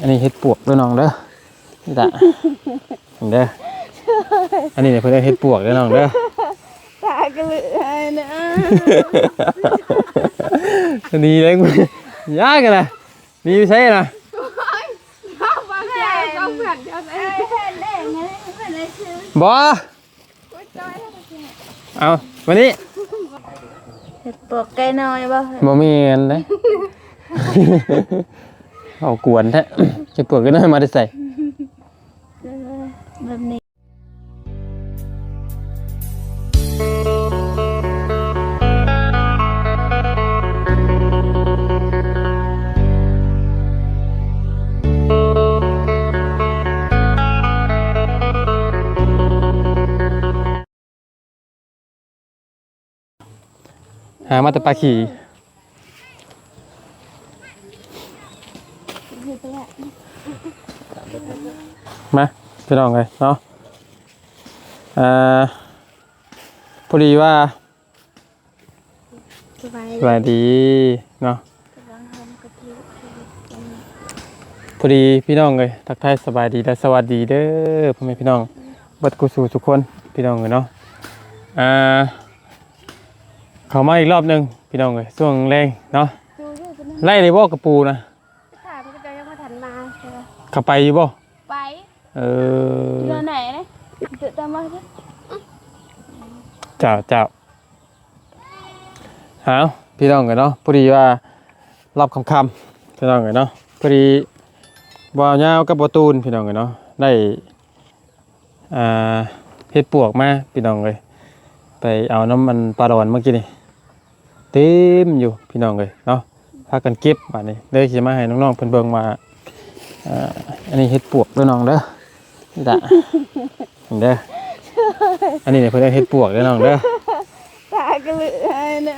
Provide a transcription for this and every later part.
อันนี้เฮ็ดปวกด้วยน้องเด้อนี่จ้ะเด้ออันนี้เนี่ยเพิ่นเรียกเฮ็ดปวกด้วยน้องเด้อตากระลือนะอันนี้เลยมึงยากกันนะนี่ไม่ใช่นะข้าวบางแก่ก็เพื่อนเดียวเลยเพื่อนเล่นไงเพื่อนเลยชื่อบ่เอาวันนี้เห็ดปวกไก่น้อยบ่บ่มีเงินเลย เอากวนแท้เฮ็ดปวกก็น้อยมาได้ใส่แบบนี้หามาแต่ปลาขี่ มาพี่น้องเลยเนาะอ่าพอดีว่าสบายสวัสดีเนาะกำลังทำกะทิพอดีพี่น้องเลยทักทายสบายดีและสวัสดีเด้อพ่อแม่พี่น้องบัดกุสู่ทุกคนพี่น้องเลยเนาะอ่าเข้ามาอีกรอบหนึ่งพี่น้องเลยช่วงแรงเนาะดูด้วยกันนะไล่ในบ่อกระปูนะถามก็จะยังมาถันมาใช่ไหมเข้าไปอยู่บ่ไป เออ เรือไหนเนี่ยเดี๋ยวตามมาสิเจ้าเจ้าหาพี่น้องกันเนาะพอดีว่ารับคำคำๆพี่น้องกันเนาะพอดีบ่าวยาวกับบ่ตูนพี่น้องกันเนาะได้อ่าเฮ็ดปวกมาพี่น้องเลยไปเอาน้ำมันปลาดอนเมื่อกี้นี่เต็มอยู่พี่น้องเลยเนาะพากันเก็บบัดนี้เลยสิมาให้น้องๆเพิ่นเบิ่งว่าอ่าอันนี้เฮ็ดปวกด้วยน้องเด้อ นี่จ้ะเด้ออันนี้เนี่ยเพิ่นเรียกเฮ็ดปวกด้วยน้องเด้อตากระลือนะ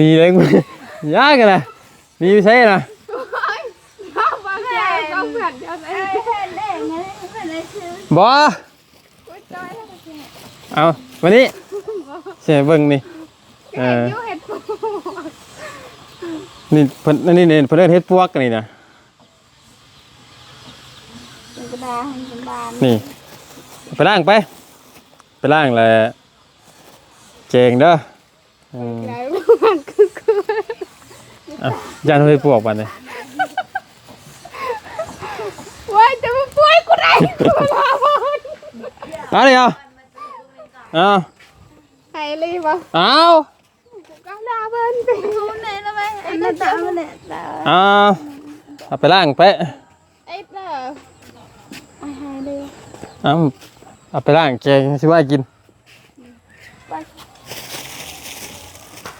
ดีเลยมึงยากกันนะดีไม่ใช่นะข้าวบางแก่ก็เพื่อนเดียวเลยเพื่อนเล่นไงเพื่อนเลยชื่อบอเอาวันนี้เสียเบิ่งนี่เออยูเห็ดปวกนี่เพิ่นอันนี่เนี่ยเพิ่นเรียกเฮ็ดปวกกันนี่นะ เป็นกระดาษเป็นบานนี่ ไปล้างไป ไปล้างแล้วเจงเด้ออืมใหญ่มากคือคืออะย่านเฮ็ดปวกบัดนี้ว่าจะมาป่วยกูได้กูมาบอลเอาดิเอาเอาไฮรีบอะเอาก็ดาเบิ้ลไปดูไหนละไหมไอ้นั่นตามันเนี่ยตาเอาเอาไปล้างไปไอ้เด้ อไอ้ไฮรีเอาเอาไปล้างแกงสิว่ากินไป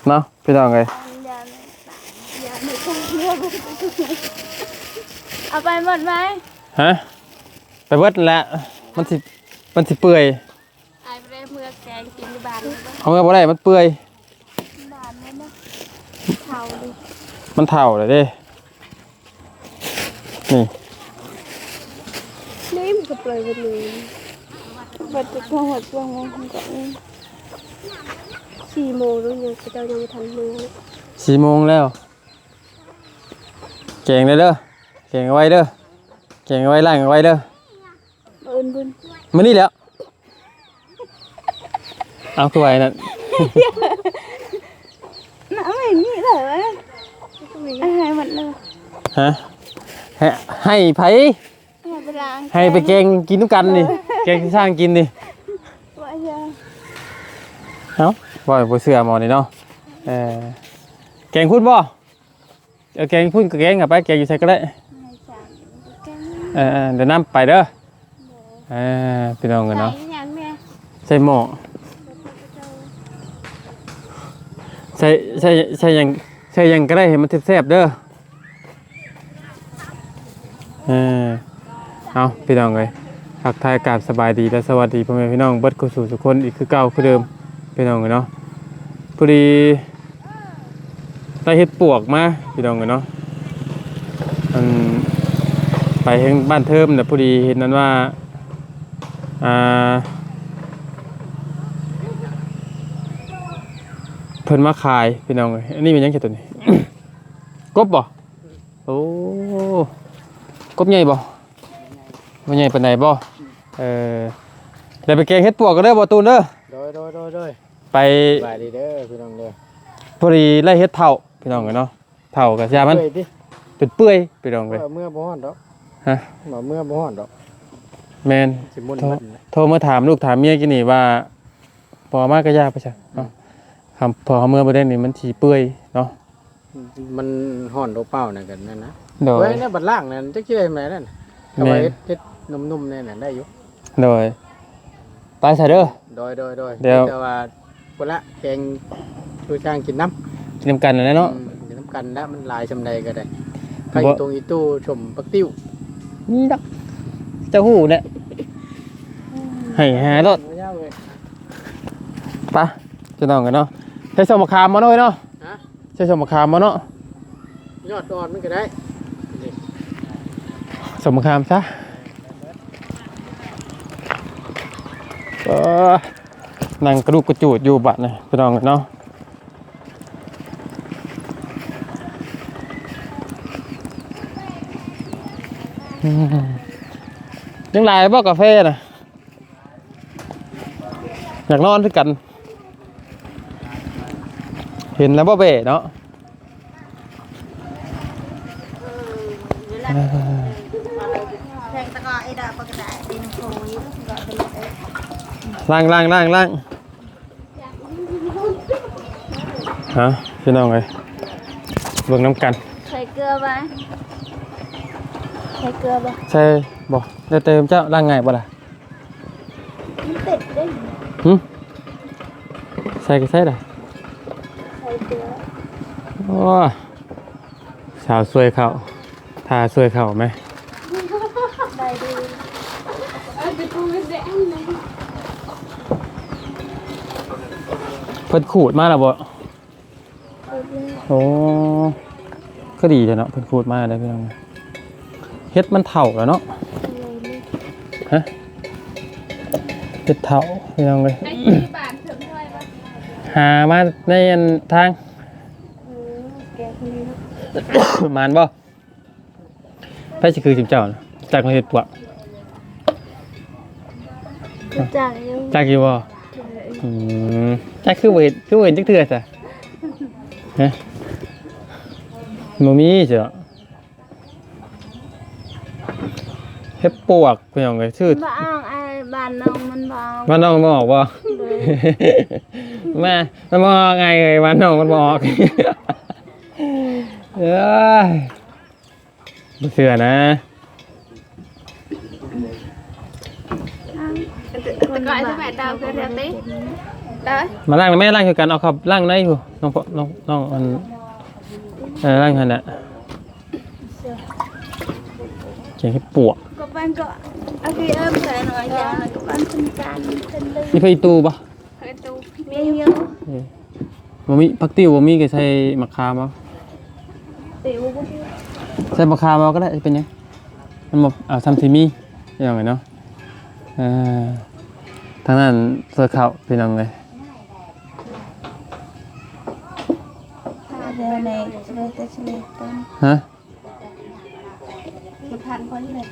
เนาะพี่น้องเอ้ยอย่าเลยอย่าเลยต้องเลือกเอาไปหมดไหมฮะไปเบิดนั่นแหละมันสิมันสิเปื่อยไอ้ไปได้เมื่อแกงกินที่บ้านเลยเอาเงินบ่ได้มันเปื่อยบ้านเลยนะเท่าดิมันเฒ่าเลยเด้นี่นี่มัน ก็เปลยไปเลยบัดจะช่วงหัวช่วงโมงก็สี่โมงแล้วยังจะยังไม่ทันมือสี่โมงแล้ว เก่งเลยเด้อเก่งเอาไว้เด้อเก่งเอาไว้ล่างเอาไว้เด้อเอินบุญมื้อนี้แหล้วเอาคือไว้นั่นน้ำไม่มีเหรอไอ้ไฮมันเลยฮะให้ให้ไผ ให้ไปล้างให้ไปแกงกินทุกกันนี่แกงที่สร้างกินนี่ว่าจะเอ้าบ่บ่เชื่อหมอนี่เนาะเออแกงพุ่นบ่เออแกงพุ่นก็แกงกับไปแกงอยู่ใส่ก็ได้ให้จานแกงเออเออเดี๋ยวน้ำไปเด้อเออพี่น้องกันใส่เนาะยังแม่ใส่หม้อใส่ใส่ใส่หยังใส่หยังก็ได้ให้มันแซ่บๆเด้อเออ เอาพี่น้องเลยทักทายอากาศสบายดีและสวัสดีพ่อแม่พี่น้องเบิดกุสู่ทุคนอีกคือเก่าคือเดิมพี่น้องเลยเนาะพอดีได้เฮ็ดปวกมาพี่น้องเลยเนาะอันไปทางบ้านเทิมแต่พอดีเห็นนั้นว่าอ่าเพิ่นมาขายพี่น้องเอ้ยอันนี้เป็นยังไงตัวนี้กบบ่โอ้กบใหญ่บ่ บ่ใหญ่ปานใดบ่เออเดี๋ยวไปแกงเฮ็ดปวกก็ได้อบ่ตูนเด้อโดยโดยโดยโดยไปบายดีเด้อพี่น้องเด้อพอดีไล่เฮ็ดเท่าพี่น้องกันเนาะเท่ากับยามันเปื่อยดิเป็นเปื่อยพี่น้องเลยว่าเมื่อบ่ฮ้อนดอกฮะว่าเมื่อบ่ฮ้อนดอกแมนสิมุ่นโทรมันโทรมาถามลูกถามเมียกินนี่ว่าพอมากก็ยาไปจ้ะเนาะคำพอเขาเมื่อประเด็นนี่มันถีเปื่อยเนาะมันฮ้อนโดเป้านั่นกันนั่นนะโดยเฮ้ยเนี่ยบัดล่างนั่นจักสิได้ไหนนั่นเอาไว้เฮ็ดเฮ็ด นุ่มๆแน่น่ะได้อยู่โดยไปใส่เด้อ โดยโดยโดยเดี๋ยว แต่ว่าพุ่นละแกงชูช่างกินน้ำกินนำกันนะเนาะ อืมกินน้ำกันแล้วมันหลายซำใดก็ได้บ่ใครอยู่ตรงอีตู้ชมปักติ้วนี่ดักเจ้าหูเนี่ยให้หารถบ่ยาวเลยไปจะน้องกันเนาะใช้สมคามมาหน่อยเนาะฮะใช้สมคามมาเนาะยอดอ่อนมันก็ได้นี่สมคามซะ นั่งกระดูกกระจูดอยู่บัดนี่พี่น้องกันเนาะยังไงบ่กาแฟนะอยากนอนด้วยกัน เห็นแล้วบ่เบะเนาะ แทงตะกอไอ้ดาปกติดินโคยก็เป็นเอ้ย ล่างล่างล่างล่างฮะพี่น้องเลยเบิ่งน้ำกันใส่เกลือไหมใส่เกลือบ่ใช่บ่ได้เติมเจ้าล่างไงบ่ล่ะมันติดได้หึใส่ก็ใส่ได้ใส่เกลือโอ้สาวสวยเข่าทาสวยเข่าไหม ได้ดี เพิ่นขูดมาแล้วบ่โอ้ก็ดีเลยเนาะเพิ่นขูดมาได้พี่น้องเฮ็ดมันเถ่าแล้วเนาะฮะเฮ็ดเถ่าพี่น้องเลยหามาในอันทางแกคนนี้มานบ่ไปสิคือจิมเจ้าน่ะจากมาเฮ็ดปวกจากยังจากอยู่บ่ อืมจากคือบ่เห็นคือบ่เห็นจักเทื่อซะฮะบ่มีจ้ะเฮ็ดปวกพี่น้องเอ้ยชื่อบ้านไอ้บ้านน้องมันบ้าบ้านน้องบ่ออกบ่แม่มันบ่ออกไงเอ้ยบ้านน้องมันบ่ออก เอ้ยบ่เชื่อนะ คนบ้านแม่ดาวก็เรียกได้ได้มาล้างน่อยแม่ล้างคือกันเอาครับล้างในอยู่น้องพ่อน้องน้องอันเออล้างหันน่ะเขียนให้ปวก ก็บ้านก็อาคีเอิ้มใส่หน่อยจ้าก็บ้านเป็นการเป็นเลยมีไฟตู้ปะมีเยอะเออบ่มีผักติ้วบ่มีก็ใส่มะขามเอาติวก็ใส่มะขามเอาก็ได้เป็นหยังมันบ่เอาทำสิมีอย่างไงเนาะเออ ทางนั้นเสื้อขาวพี่น้องเลยเดี๋ยวในเลยจะเฉลยต้นฮะสุพรรณคนเลย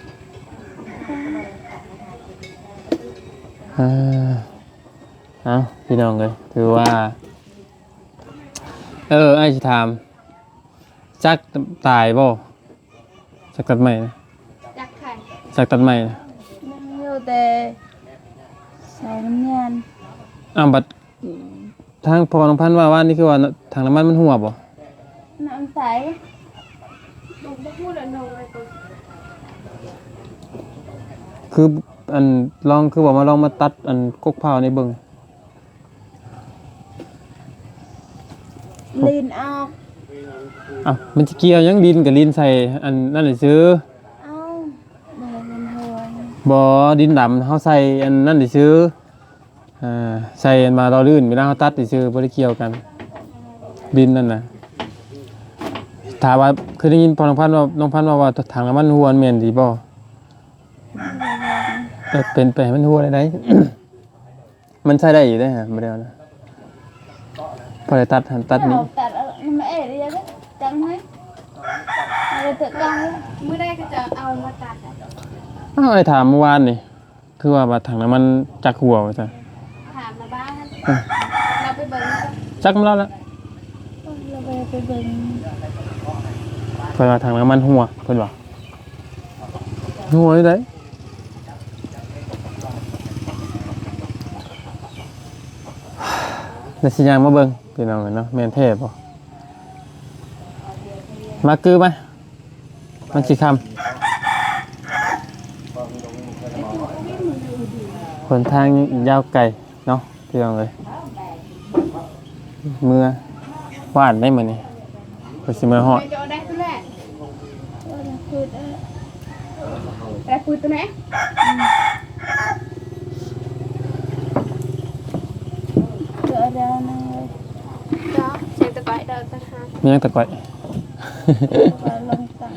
เออเอาพี่น้องเลยถือว่า เออไอ้สิถามจักตายบ่จักตัดใหม่นะจักไข่จักตัดใหม่นะมันอยู่แต่ ใส่น้ำเงินอ้าวบัดทางพอน้องพันธุ์ว่าว่านี่คือว่าทางน้ำมันมันหัวบ่น้ำใสลงพูดอะไรเลยคืออันลองคือว่ามาลองมาตัดอันกกเผาในเบิ่งลีนออกอ้าวมันสิเกี่ยวหยังดินกับดินใส่อันนั่นน่ะซื้อ เอาเดินเป็น หัวบ่ดินดำเฮาใส่อันนั่นน่ะซื้ออ่าใส่อันมาเราลื่นเวลาเฮาตัดนี่ซื้อบ่ได้เกี่ยวกัน ดินนั่นน่ะถามว่าเคยได้ยินพอน้องพันธุ์ว่าน้องพันธุ์ว่าว่าถังน้ำมันหัวมันแม่นดีบ่เออเป็นไปให้มันหัวได้ไดมันใช้ได้อยู่ได้อฮะบ่ได้เอานะพอได้ตัดหันตัดนี้เอาตัดเอาไม่เอ๋ยเลยจังไหมไอ้เลยเถอะกลางมื้อใดก็จะเอามาตัด อะอ้าวไอ้ถามเมื่อวานนี่คือว่าบาถังน้ำมันจักหัวว่าจ้ะถามมาบ้างเราไปเบิ่งกันจักมาแล้วละเราไปไปเบิ่งเพิ่นว่าถังน้ำมันหัวเพิ่นว่าหัวอยู่ไดแล้วสิย่างมาเบิ่งพี่น้องเอ้ยเนาะแม่นแท้บ่มาคือมามันสิคำ คนทางยาวไกลเนาะพี่น้องเอ้ยเมื่อวานได้มื้อนี้เพิ่นสิมาฮอดจะเอาได้ตัวแรกได้ปืนได้ปืนตัวไหนเจอแล้วนะจ้าเสียงตะไคร้เดินตะหามียังตะก้อยลงตัง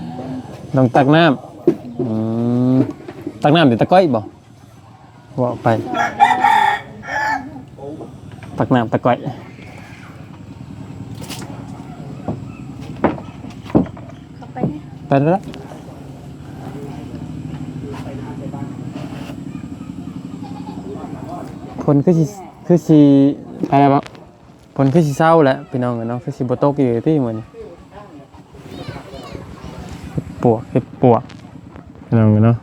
ลองตักน้ำอืมตักน้ำเดี๋ยวตะก้อยบ่ ว่าไป ตักน้ำตะก้อยเข้าไปเนี่ยไปแล้วละผลคือสิคือสิอะไรบ้างผลคือสิเศร้าแหละพี่น้องกันเนาะคือสิบตกอยู่ที่เหมือนปวกเห็ดปวกพี่น้องกันเนาะ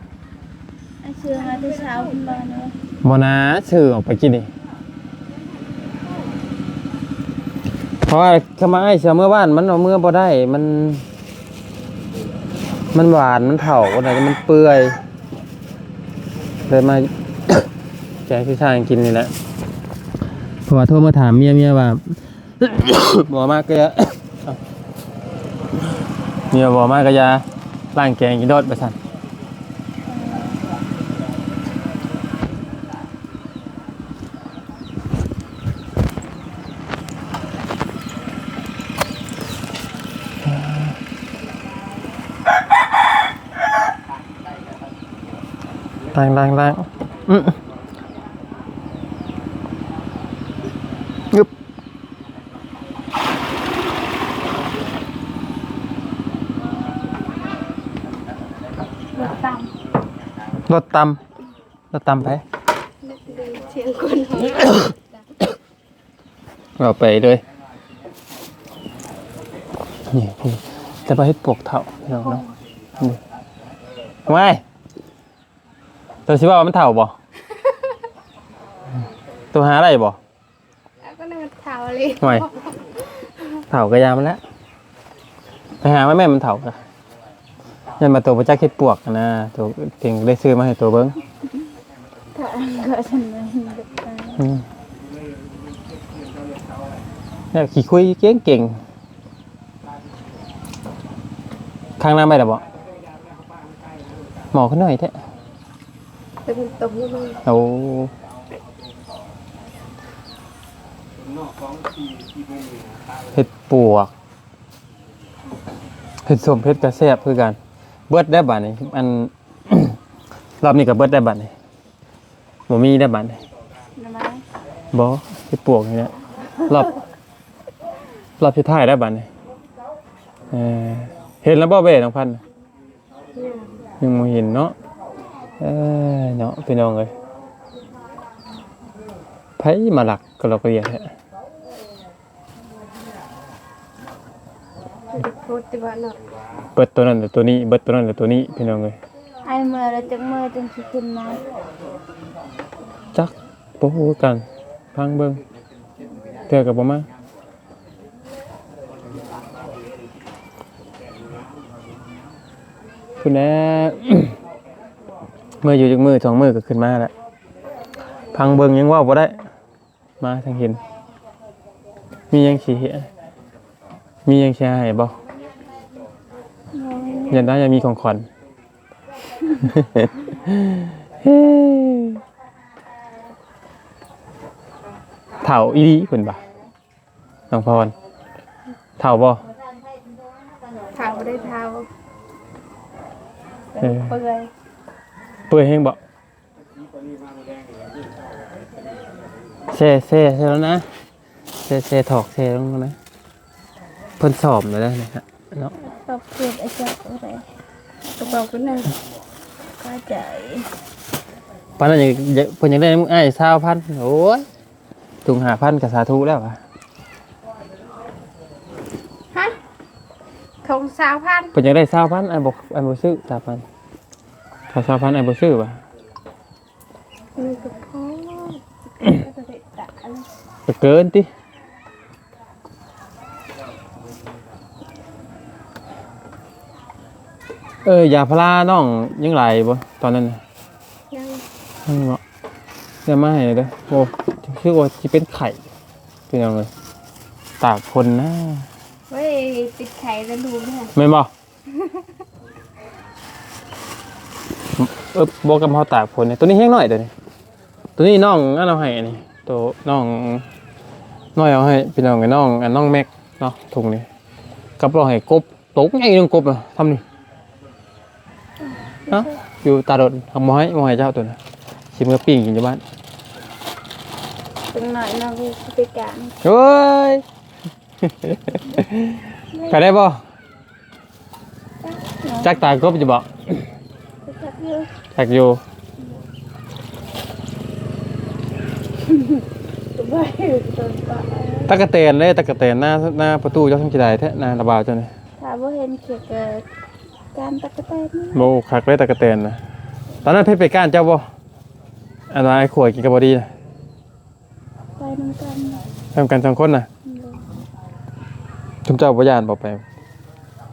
ไอ้เชื่อมาที่เช้าขึ้นมาเนาะ บนาชื่อออกไปกินดิเพราะว่าขมาไอ้เสือเมื่อบ้านมันเอาเมื่อบ่ได้มัน มันหวานมันเผาอะไรมันเปื่อยเลยมาแกพี่ชายกินนี่แหละเพราะว่าโทรมาถามเมียเมียว่าบอมากก็จะเมียบอมากก็จะล้างแกงกินรสไปสั่นางล้างล้างอืมยึบรถตามรถตำรถตำไปเสียงคนเขาเอาไปเลยนี่พี่จะไปให้ปลวกเถาเนาะเนาะนี่ไม่ ตัวชิว่ามันเถ่าบ่ตัวหาอะไรบ่แล้วก็นั่งเท้าเลยไม่เถ่ากระยามันแล้วไปหาแม่แม่มันเถ่ากะยันมาตัวพระเจ้าคิดปวกนะตัวเพียงได้ซื้อมาให้ตัวเบิ้งถ้าก็ฉันไม่เห็นกับตาอืมเนี่ยขี่คุยเก่งเก่งข้างหน้าไม่ได้บ่หมอขึ้นหน่อยเถอะ ตึงตรงเลยเอาเห็ดปวกเห็ดสมเห็ดกระแซบคือกัน เบิดได้บัดนี่อัน รอบนี้กับเบิดได้บัดนี่บ่มีได้บัดนี่นะไหมบ่เห็ดปวกนี่แหละรอบรอบสุดท้ายได้บัดนี่เออเห็นแล้วบ่เบ้น้องพันธุ์ยังบ่เห็นเนาะ เออเนาะพี่น้องเอ้ยไผมาหลักก็เราก็เรียกแท้พูดที่บ้านเนาะเบิดตัวนั้นหรือตัวนี้เบิดตัวนั้นหรือตัวนี้พี่น้องเอ้ยไอ้เมื่อเราจะเมื่อจนคิดขึ้นมาจักบ่ฮู้กันพังเบิ่งเทื่อก็บ่มาคุณแน่ เมื่ออยู่จักมือสองมือก็ขึ้นมาแล้วพังเบิ่งยังเว่าบ่ได้ มาทางเห็น มียังสิเฮ็ดมียังสิให้บ่ยันได้ยังมีของขวัญเถ่าอีดีเพิ่นบ่ะน้องพรเถ่าบ่เท้าไม่ได้เท้าเออเปื่อยเปื่อยแห้งบ่เซ่เซ่ใช่แล้วนะเซ่เซ่ถอกเซ่ลงแล้วนะเพิ่นสอบเลยได้นะฮะเนาะตบเก็บไอ้เจ้าอะไรกระเป๋าคนนึงก็ใจปานนั้นอยากอยากเพิ่นอยากได้มึงอ้าย20,000โอ้ยถุง5,000ก็สาธุแล้วว่ะฮะทงสาวพันเพิ่นอยากได้20,000อ้ายบ่อ้ายบ่ซื้อ3,000 ถ้า20,000อ้ายบ่ซื้อว่ะมีกระเพาะก็จะได้ตะอะไรก็เกินติ เออยาพาราน้องยังไหลบ่ตอนนั้นน่ะยังยังเนาะเดี๋ยวมาให้เด้อโอ้คือว่าสิเป็นไข่พี่น้องเอ้ยตากคนนะ เว้ยติดไข่แล้วดูเนี่ยแม่นบ่ เออบอกกับเฮาตากผลเนี่ยตัวนี้แห้งหน่อยเดี๋ยวนี้ตัวนี้น้องอันเอาให้อันนี้ตัวน้องน้อยเอาให้พี่น้องกับน้องอันน้องแม็กเนาะถุงนี้กับเราให้กบตกใหญ่นึงกบอะทำนี่เนาะอยู่ตาโดดทำมาให้มาให้เจ้าตัวน่ะสิมือปิ้งกินอยู่บ้านตึงหน่อยนะพี่ไปการเฮ้ยไปได้บ่จักตากบจะบอกไปจับ อยู่จักอยู่ตัวใบตัวปลาตะกะเตนเลยตะกะเตนหน้าหน้าประตูเจ้าทั้งจีได้แท้หน้าระบาวเจ้านี่ถ้าว่าเห็นเกี่ยวกับการตะกะแตนนี่โมคักเลยตะกะเตนนะตอนนั้นเพชรไปก้านเจ้าบ่อันนั้นไอ้ขวดกินกับบอดีนะไปน้ำกันทำกันสองคนนะทุมเจ้าบ่ยานบ่ไป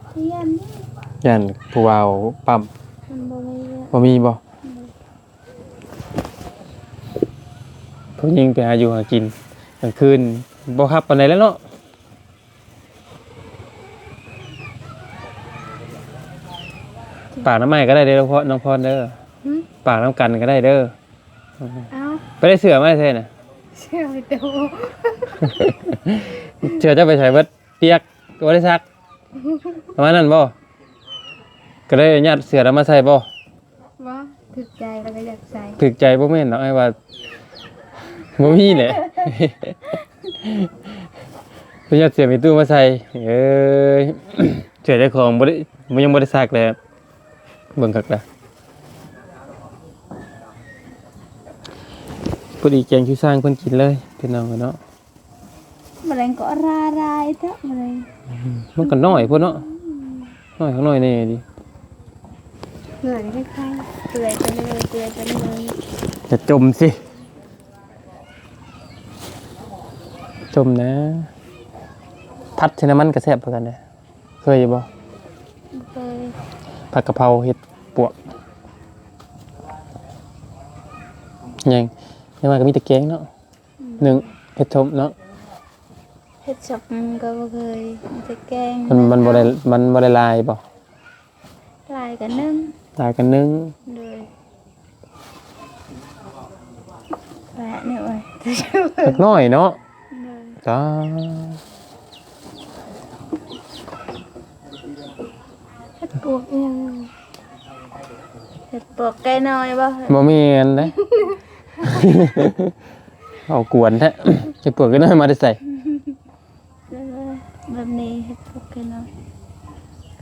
เทียนนี่ย่านผู้วาวปั๊ม มันบ่มีเยอะบ่มีบ่ผู้หญิงไปหาอยู่หากินกลางคืนบ่ครับปานใดแล้วเนาะปากน้ำไม้ก็ได้เด้อเพราะน้องพรเด้อหึปากน้ำกันก็ได้เด้อเอ้าไปได้เสือมาได้เท่น่ะ เชื่อไปตัวเสือจะไปใส่เบิดเปียกก็บ่ได้ซักประมาณนั้นบ่ ก็ได้ญาติเสือแล้วมาใส่บ่ว่าถึกใจแล้วก็อยากใส่ถึกใจบ่แม่นเนาะไอ้ว่าบ่มีแหละเพิ่นญาติเสือมีตู้มาใส่เอ้ย เสือเจ้าของบ่ได้มันยังบ่ได้ซักเลยเบิ่งคักละพอดีแกงชิวสร้างเพิ่นกินเลยพี่น้องเนาะ แมลงก็รารายเถอะแมลงมันก็น้อยพุ่นเนาะน้อยข้างน้อยแนี่ดิ เหนื่อยไม่ใช่เปื่อยไปเลยเปื่อยไปเลยจะจมสิ จมนะ พัดชนะมันกระแซบเหมือนกันเลยเคยอยู่บ่เคยผัดกะเพราเห็ดปวกยังยังมาก็มีแตะแกงเนาะหนึ่งเห็ดชมเนาะเฮ็ดช็อปก็บ่เคยมันจะแกงมันมันบ่ได้มันบ่ได้ลายบ่ลายกันนึ่ง ลายกันนึ่งเลยแปะเนี่ยไว้สักหน้อยเนาะเลยจ้าเฮ็ดปวกยังเฮ็ดปวกไก่น้อยบ่บ่มีอันเด้เอากวนแท้ จะปวดก็น้อยมาได้ใส่เออแบบนี้เฮ็ดปวกไก่น้อย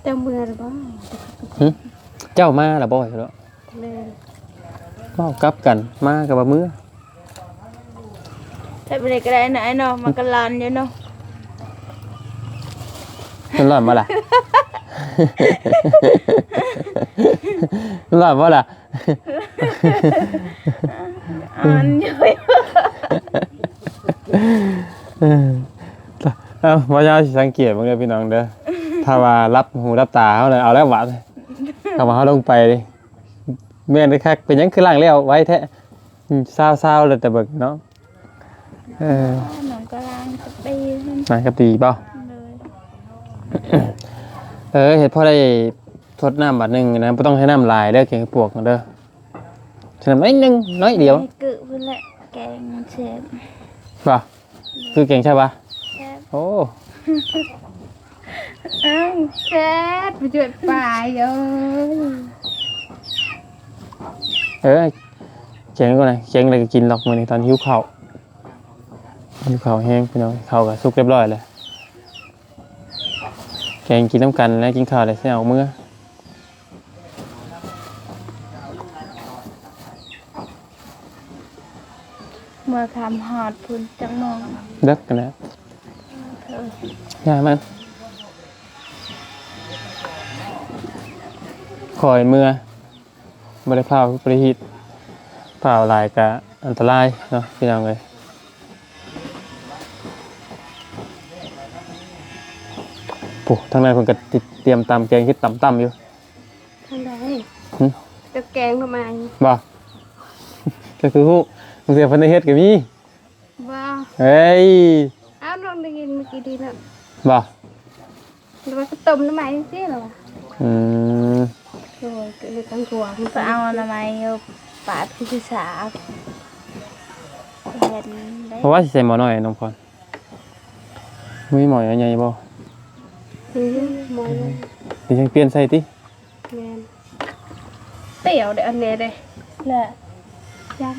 เจ้าเบื่อหรือบ่หึ เจ้ามาละบ่อยแล้วเลยเว้ากลับกันมากับบ่มือถ้าไปได้ก็ได้นะไอ้เนาะมันก็ลานอยู่เนาะมันร้อนบ่ล่ะ มันร้อนบ่ล่ะ อ่านอยู่เออเอาว่ายาวสิสังเกตมึงเด้อพี่น้องเด้อ ถ้าว่ารับหูรับตาเขาเลยเอาแล้วหวาน ถ้าว่าเขาลงไปดิแม่นคักเป็นหยังคือล่างแล้วไว้แท้เศร้าๆเลยแต่เบิกเนาะเออหนมก็ล้างสปีมันนายก็ตีเปล่าเลยเออเห็ดพ่อได้ทดน้ำบาทหนึ่งนะไม่ต้องให้น้ำลายเด้อเก่งปวกเด้อฉะนั้นไม่นึงน้อยเดียวให้กึเพื่อนแหละแกงเชฟป่ะคือเก่งใช่ปะแชฟโอ้ อ้าวแชฟไปช่วยป่ายเอ้ยเออเก่งก็ไหนเก่งอะไรก็กินหรอกมือนี้ตอนหิวข้าวหิวข้าวแห้งพี่น้องข้าวก็สุกเรียบร้อยเลยแกงกินน้ำกันแล้วกินข้าวแล้วสิเอาเมื่อเมื่อคำหอดพุ่นจังมองเด็กกันแล้วเธอง่ายมัน คอยเมื่อบริภาวบริหิตเปล่าหลายกะอันตรายเนาะพี่น้องเลยปุ๊ทางในเพิ่นก็ติดเตรียมตำแกงคิดต่ำๆอยู่ทางใดหึจะแกงทำไมบ่ก็คือฮู้มึงเสียเพันได้เฮ็ดก็มีบ้าเฮ้ยอ้าวลองได้ยินเมื่อกี้ดีแล้วบ่หรือว่าก็ต้มน้ำมันสิเหรอวะอืม โอ้ยเกิดตั้งตัวมันก็เอาน้ำมันเอาปาดคือสาบเห็นได้เพราะว่าสิใส่หมอน้อยน้องพรมีหมอใหญ่ๆบ่อืมมอยเลยดิฉันเปลี่ยนใส่ติแมนเตี๋ยวเดี๋ยวอันเนี้ยเลยแหละยัง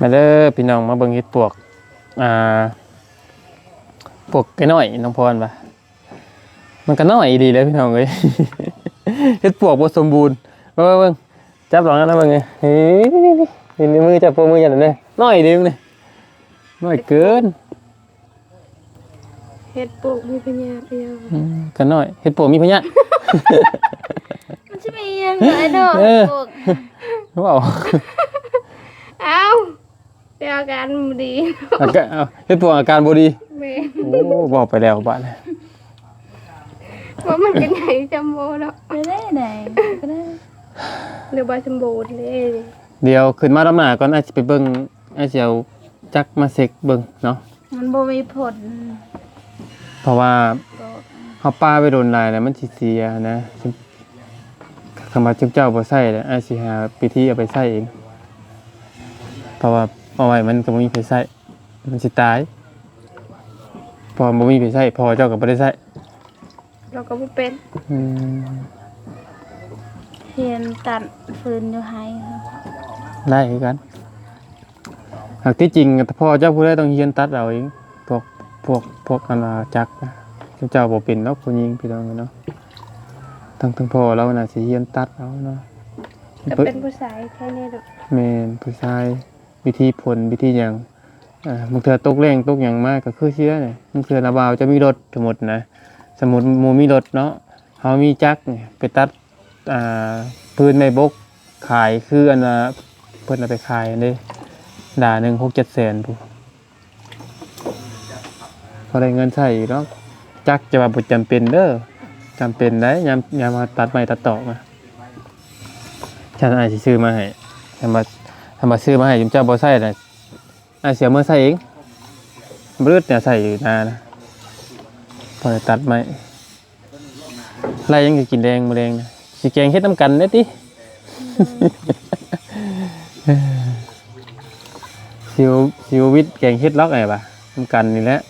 มาเด้อพี่น้องมาเบิ่งเฮ็ดปวก อ่า ปวกไก่น้อยน้องพรป่ะ มันก็น้อยดีเลยพี่น้องเอ้ยเฮ็ดปวกบ่สมบูรณ์เบิ่งเบิ่งจับหลังนะเบิ่งไงเฮ้ยนี่นี่นี่นี่มือจับโปมืออย่างนั้นเลยน้อยดีมึงนี่น้อยเกินเห็ดปลูกมีปัญญาเดียวอืมก็น้อยเฮ็ดปวกมีพญะมันจะมียังไงดอกเออปลูกว้าวเอ้าเดี๋ยวอาการมันดีอาการเอาเฮ็ดปวกอาการบ่ดีแม่โอ้บอกไปแล้วบ้าน ว่ามันเป็นไงจำโบแล้วไม่ได้ไหนก็ได้เดี๋ยวใบสมบูรณ์เลยเดี๋ยวขึ้นมาดำหน้าก่อนอาจสิไปเบิ่งอาจสิเอาจักมาเซ็กเบิ่งเนาะมันบ่มีผลเพราะว่าก็เฮาป้าไปโดนลายแล้วมันสิเสียนะคำว่าจุ๊บเจ้าบ่ใส่แล้วอาจสิหาพิธีเอาไปใส่เองเพราะว่าเอาไว้มันก็บ่มีไผใส่มันสิตายพอบ่มีไผใส่พอเจ้าก็บ่ได้ใส่ เราก็ไม่เป็นอืมเพียนตัดฟืนอยู่ให้ค่ะได้คือกันหากที่จริงถ้าพ่อเจ้าผู้ใดต้องเฮียนตัดเอาเองพวกพวกพวกอันว่าจักนะจุ๊บเจ้าบ่เป็นเนาะผู้หญิงพี่น้องเนาะทั้งทั้งพ่อเราน่ะสิเฮียนตัดเอาเนาะแต่เป็นผู้ชายแค่นี้ดอกแม่นผู้ชายวิธีผลวิธีหยังอ่าบางเทื่อตกแรงตกหยังมากก็คือเชื่อเนี่ยบางเทื่อระบาวจะมีรถสมมุตินะ สมมุติหมูมีรถเนาะเฮามีจักเนี่ยไปตัดอ่าพื้นในบกขายคืออันน่ะเพิ่นเอาไปขายอันนี้ด่าหนึ่งหกเจ็ดแสนผู้พอได้เงินใช้อยู่เนาะจักจะว่าบ่จำเป็นเด้อจำเป็นได้ยามยามมาตัดไม้ตัดตอกมาฉันอาจสิซื้อมาให้ทำมาทำมาซื้อมาให้จุมเจ้าบ่ใส่น่ะอาเสียเมื่อใส่เองบรืดเนี่ยใส่อยู่นานนะ พอได้ตัดไม้ไล่ยังจะกินแดงมะแรงนะสิแกงเฮ็ดน้ำกันเด้ติสิวสิววิทย์แกงเฮ็ดล็อกไงปะน้ำกันนี่แหละ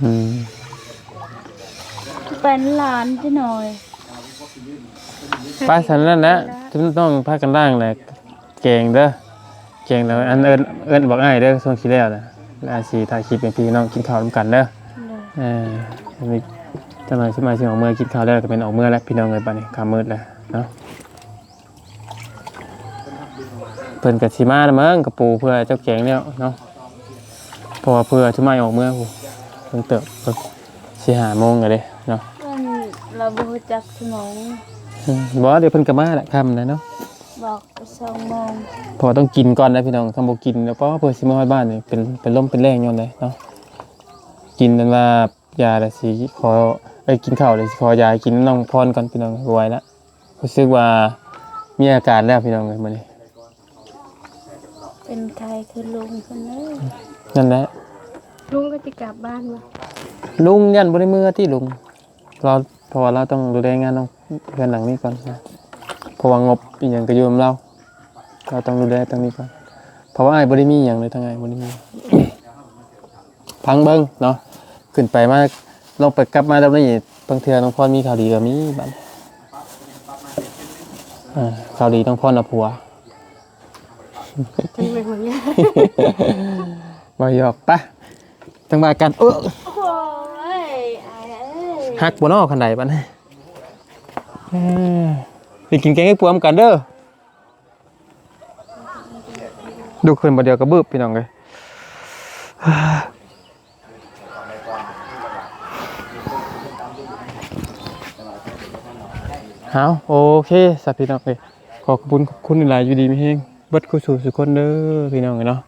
อืมเป็นหลานที่หน่อยป้าสันนั่นแหละทุกต้องพากันล่างแหละแกงเด้อแกงแล้วอันเอิญเอิญบอกง่ายเด้อช่วงคิดแล้วนะแล้วอาชีถ่ายคลิปเป็นพี่น้องกินข้าวร่วมกันเด้อ เลยเออมีจะมาชิมาชิมออกเมื่อกินข้าวแล้วก็เป็นออกเมื่อแล้วพี่น้องเลยป่ะนี่ข้ามมืดแล้วเนาะเพิ่นกับชิมาละมั้งกับปูเพื่อเจ้าแกงแล้วเนาะเพราะว่าเพื่อชิมาออกเมื่อกูเพิ่งเติบเพิ่งสิหาโมงเลยเนาะเพื่อนเราบ่รู้จักสมองอืมบอกว่าเดี๋ยวเพิ่นกลับมาแหละค่ำนะเนาะบอกสองโมงเพอต้องกินก่อนนะพี่น้องคำบอกกินแล้วก็เพื่อสิมาฮอดบ้านนี่เป็นเป็นลมเป็นแรงย้อนเลยเนาะ กินนั้นว่ายาละสิขอไอ้ยกินข้าวเลยสิขอยากินน้องพรก่อนพี่น้องรวยแล้วรู้สึกว่ามีอาการแล้วพี่น้องเลยมื้อนี้เป็นใครคือลุงคนนี้นั่นแหละลุงก็จะกลับบ้านวะลุงยันบ่ได้มือที่ลุงเราเพราะว่าเราต้องดูแลงานน้องเพื่อนหลังนี้ก่อนนะเพราะว่างบอีหยังก็อยู่กับเราเราต้องดูแลตรงนี้ก่อนเพราะว่าอ้ายบ่ได้มีหยังเลยทั้งอ้ายบ่ได้มี พังเบิ่งเนาะขึ้นไปมาลงไปกลับมาแล้วนี่บางเทือน้องพรมีข่าวดีก็มีบัดอ่าข่าวดีน้องพรเอาผัวจังเลยหัวเนี่ยบ่หยอกปะจังบากันเออโอ้ยฮักบ่เนอคันใดบัดนี้เอ้อไปกินแกงให้ปวมกันเด้อดูขึ้นบ่เดียวก็บึบพี่น้องเอ้ย เอาโอเคสับพี่น้องเอ้ยขอขอบคุณขอบคุณหลายอยู่ดีมีเฮงเบิดคู่สู่สุคนเด้อพี่น้องเอ้ยเนาะ